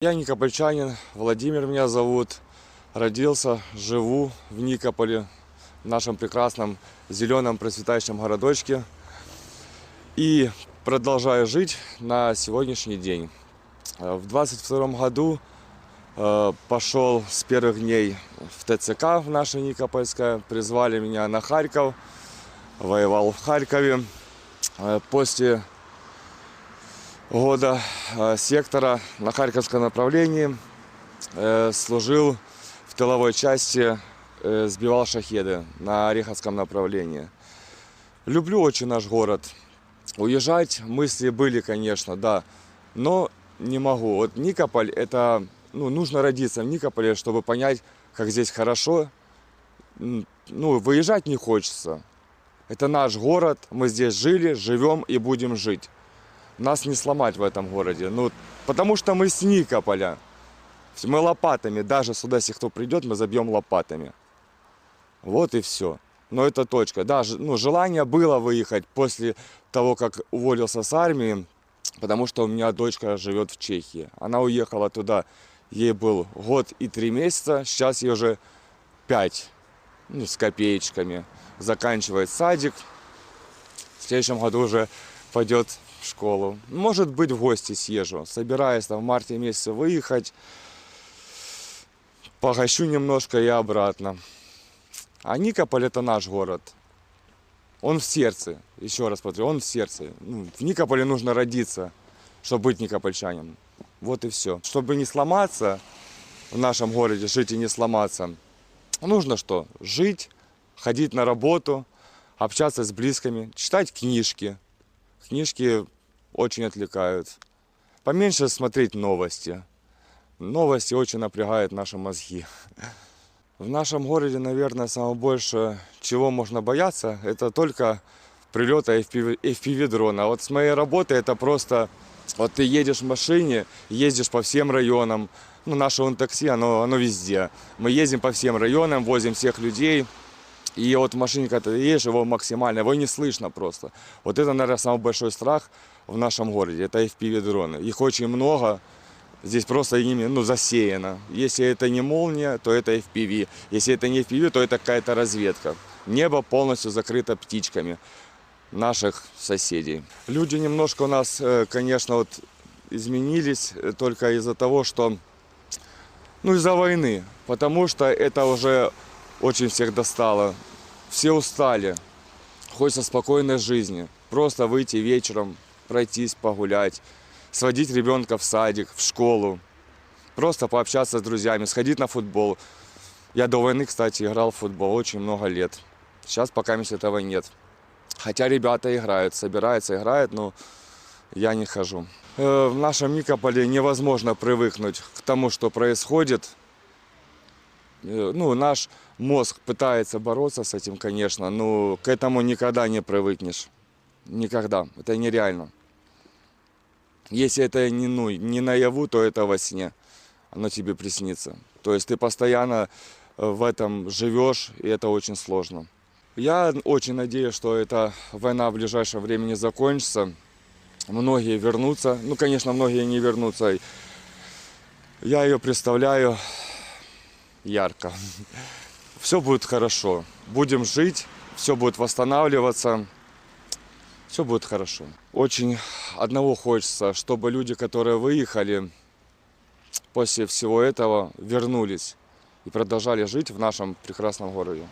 Я никопольчанин, Владимир меня зовут. Родился, живу в Никополе, в нашем прекрасном зеленом процветающем городочке. И продолжаю жить на сегодняшний день. Э, В 22 году э, пошел с первых дней в ТЦК в наше Никопольское. Призвали меня на Харьков. Воевал в Харькове. Э, После года э, сектора на Харьковском направлении э, служил в тыловой части, э, сбивал шахеды на Ореховском направлении. Люблю очень наш город. Уезжать мысли были, конечно, да, но не могу. Вот Никополь, это, ну, нужно родиться в Никополе, чтобы понять, как здесь хорошо. Ну, выезжать не хочется. Это наш город, мы здесь жили, живем и будем жить нас не сломать в этом городе. Ну, потому что мы с Никополя. Мы лопатами, даже сюда, если кто придет, мы забьем лопатами. Вот и все. Но это точка. Да, ну, желание было выехать после того, как уволился с армии, потому что у меня дочка живет в Чехии. Она уехала туда, ей был год и три месяца, сейчас ей уже пять, ну, с копеечками. Заканчивает садик, в следующем году уже пойдет в школу. Может быть, в гости съезжу. Собираюсь там в марте месяце выехать. Погощу немножко и обратно. А Никополь это наш город. Он в сердце. Еще раз повторю, он в сердце. Ну, в Никополе нужно родиться, чтобы быть никопольчанином. Вот и все. Чтобы не сломаться в нашем городе, жить и не сломаться, нужно что? Жить, ходить на работу, общаться с близкими, читать книжки. Книжки очень отвлекают. Поменьше смотреть новости. Новости очень напрягают наши мозги. В нашем городе, наверное, самое больше, чего можно бояться, это только прилета FPV, FPV-дрона. Вот с моей работы это просто... Вот ты едешь в машине, ездишь по всем районам. Ну, наше он такси, оно, оно везде. Мы ездим по всем районам, возим всех людей. И вот в машине, когда ты едешь, его максимально, его не слышно просто. Вот это, наверное, самый большой страх в нашем городе. Это FPV-дроны. Их очень много. Здесь просто ими ну, засеяно. Если это не молния, то это FPV. Если это не FPV, то это какая-то разведка. Небо полностью закрыто птичками наших соседей. Люди немножко у нас, э, конечно, вот изменились э, только из-за того, что ну, из-за войны. Потому что это уже очень всех достало. Все устали. Хочется спокойной жизни. Просто выйти вечером, пройтись, погулять, сводить ребенка в садик, в школу. Просто пообщаться с друзьями, сходить на футбол. Я до войны, кстати, играл в футбол очень много лет. Сейчас пока этого нет. Хотя ребята играют, собираются, играют, но я не хожу. Э, В нашем Никополе невозможно привыкнуть к тому, что происходит. Э, Ну, наш мозг пытается бороться с этим, конечно, но к этому никогда не привыкнешь. Никогда. Это нереально. Если это не, ну, не наяву, то это во сне. Оно тебе приснится. То есть ты постоянно э, в этом живешь, и это очень сложно. Я очень надеюсь, что эта война в ближайшее время закончится. Многие вернутся. Ну, конечно, многие не вернутся. Я ее представляю ярко. Все будет хорошо. Будем жить, все будет восстанавливаться. Все будет хорошо. Очень одного хочется, чтобы люди, которые выехали, после всего этого вернулись и продолжали жить в нашем прекрасном городе.